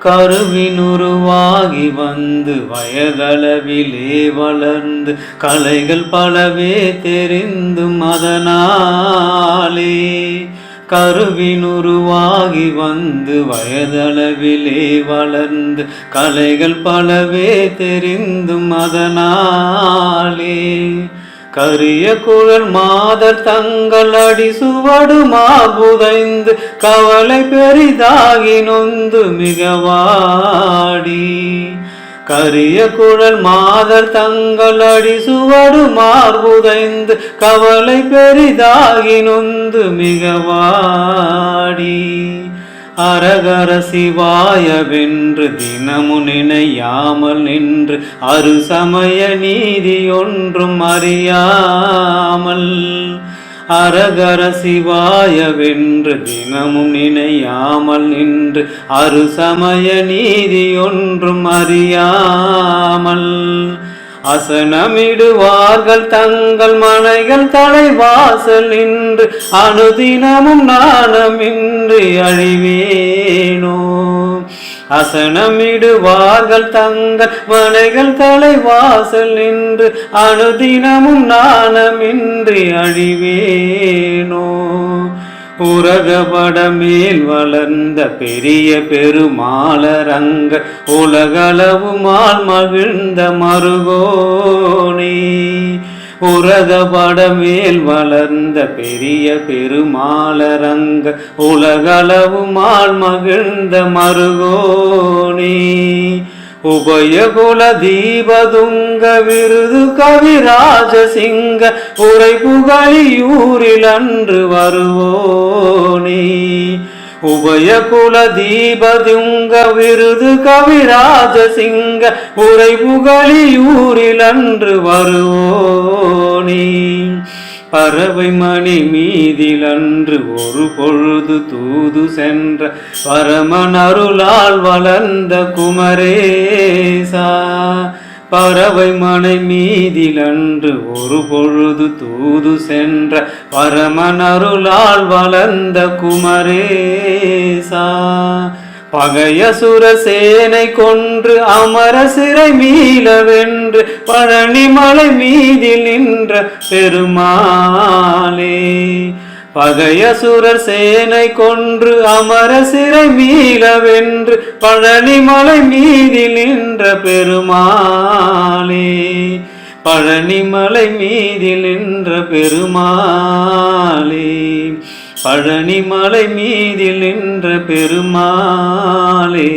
கருவினுருவாகி வந்து வயதளவிலே வளர்ந்து கலைகள் பலவே தெரிந்தும் அதனாலே கருவினுருவாகி வந்து வயதளவிலே வளர்ந்து கலைகள் பலவே தெரிந்தும் அதனாலே கரிய குழல் மாதர் தங்கள் அடி சுவடுமா புதைந்து கவலை பெரிதாகி நொந்து மிகவாடி. கரிய குழல் மாதர் தங்கள் அடி சுவடு மார்புதைந்து கவலை பெரிதாகி நொந்து மிகவாடி. அரகர சிவாயவென்று தினமு நினையாமல் நின்று அரு சமய நீதி ஒன்றும் அறியாமல் அரகர சிவாயவென்று தினமும் நினையாமல் நின்று அரு சமய நீதி ஒன்றும் அறியாமல் அசனமிடுவார்கள் தங்கள் மனைகள் தலைவாசல் நின்று அனுதினமும் நாணமின்றி அழிவேனோ. அசனமிடுவார்கள் தங்கள் மனைகள் தலைவாசல் நின்று அனுதினமும் நாணமின்றி அழிவேனோ. உலகபட மேல் வளர்ந்த பெரிய பெருமாளரங்க உலகளவு மால் மகிழ்ந்த மருகோணி உரகபட மேல் வளர்ந்த பெரிய பெருமாளரங்க உலகளவு மால் மகிழ்ந்த மருகோணி உபயகுல தீபதுங்க விருது கவிராஜ சிங்க உரை புகழியூரில் அன்று வருவோனே. உபயகுல தீபதுங்க விருது கவிராஜ சிங்க உரை புகழியூரில் அன்று வருவோ பறவை மணி மீதில் அன்று ஒரு பொழுது தூது சென்ற பரமன் அருளால் வளர்ந்த குமரேசா. பறவை மனை மீதில் அன்று ஒரு பொழுது தூது சென்ற பரமன் அருளால் வளர்ந்த குமரேசா. பகையசுர சேனை கொன்று அமர சிறை மீளவென்று பழனிமலை மீதில் நின்ற பெருமாளே. பகையசுரர் சேனை கொன்று அமர சிறை மீளவென்று பழனிமலை மீதில் நின்ற பெருமாளே. பழனிமலை மீதில் நின்ற பெருமாளே. பழனிமலை மீதில் நின்ற பெருமாளே.